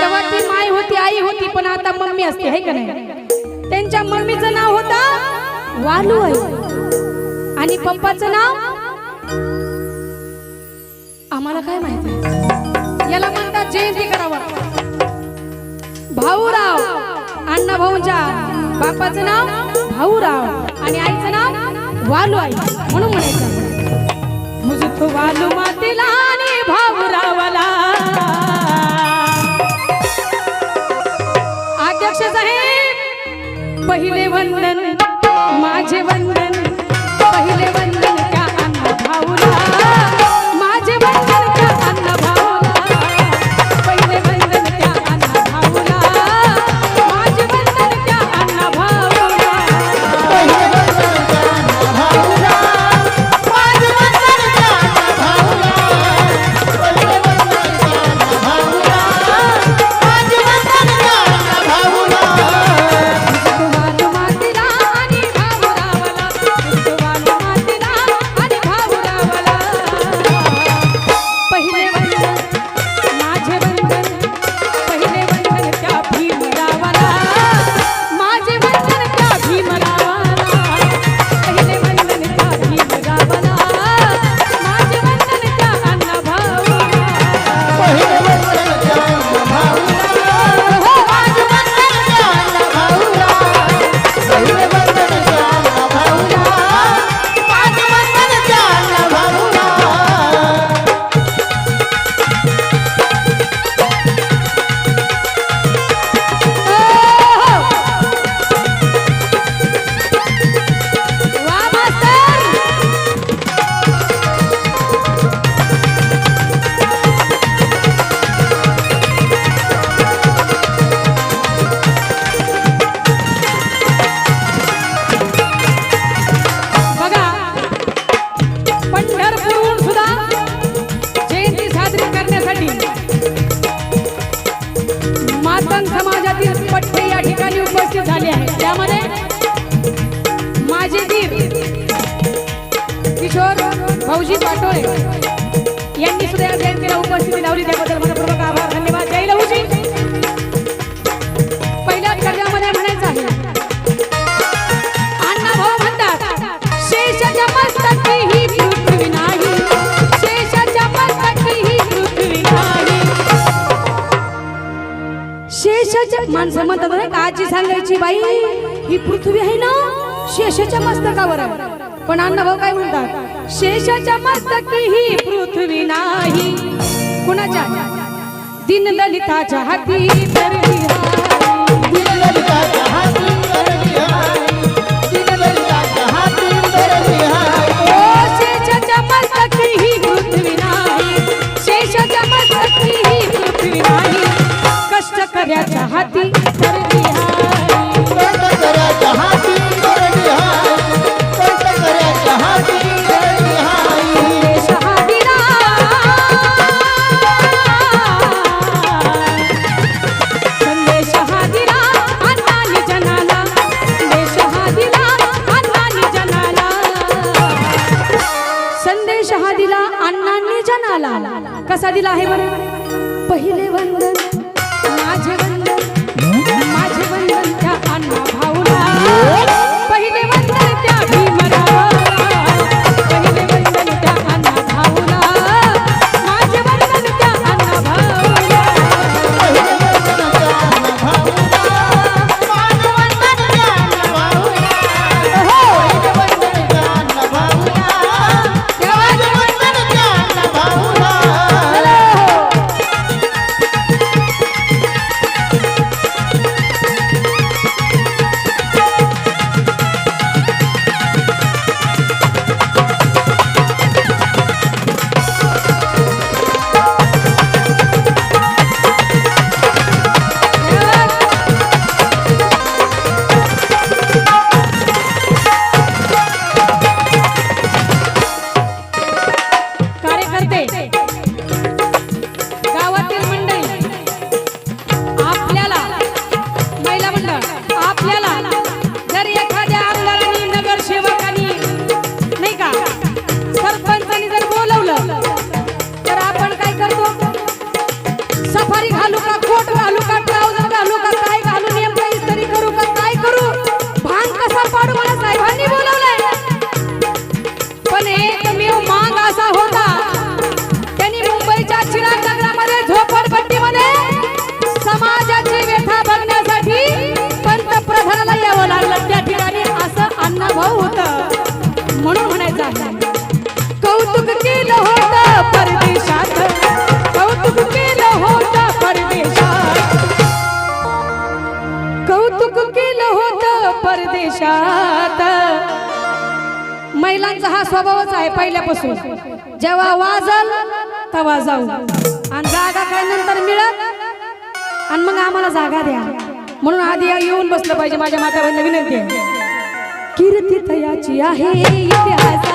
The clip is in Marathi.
तेव्हा ती माय होती आई होती पण आता मम्मी असते है का नाही? त्यांच्या मम्मीचं नाव होता वालू आई. आणि पप्पाचं नाव? आम्हाला काय माहिती याला म्हणतात जयंती करावा. भाऊराव अण्णा भाऊंच्या बापाचं नाव भाऊराव. आणि आईचं नाव वालू आई म्हणून म्हणायचं मुझको वालू मातीला आणि भाऊरावाला. पहिले वंदन माझे वंदन पहिले यामध्ये माझे दीर किशोर भाऊजी पाटोळे यांनी सुद्धा शेषाच्या माणसं म्हणतात नाही का आजी सांगायची बाई ही पृथ्वी आहे ना शेषाच्या मस्तकावर पण अण्णा भाऊ काय म्हणतात शेषाच्या मस्तकी ही पृथ्वी नाही. कुणाच्या? दिनललिताच्या हाती तर कसा दिला आहे बरं कुक केलं होतं परदेशात. महिलांचा हा स्वभावच आहे पहिल्यापासून. जेव्हा वाजल तेव्हा जाऊ. आणि जागा काय नंतर मिळत आणि मग आम्हाला जागा द्या. म्हणून आधी येऊन बसलं पाहिजे माझ्या माता बहिणीला विनंती आहे. कीर्ती तयाची आहे इतिहास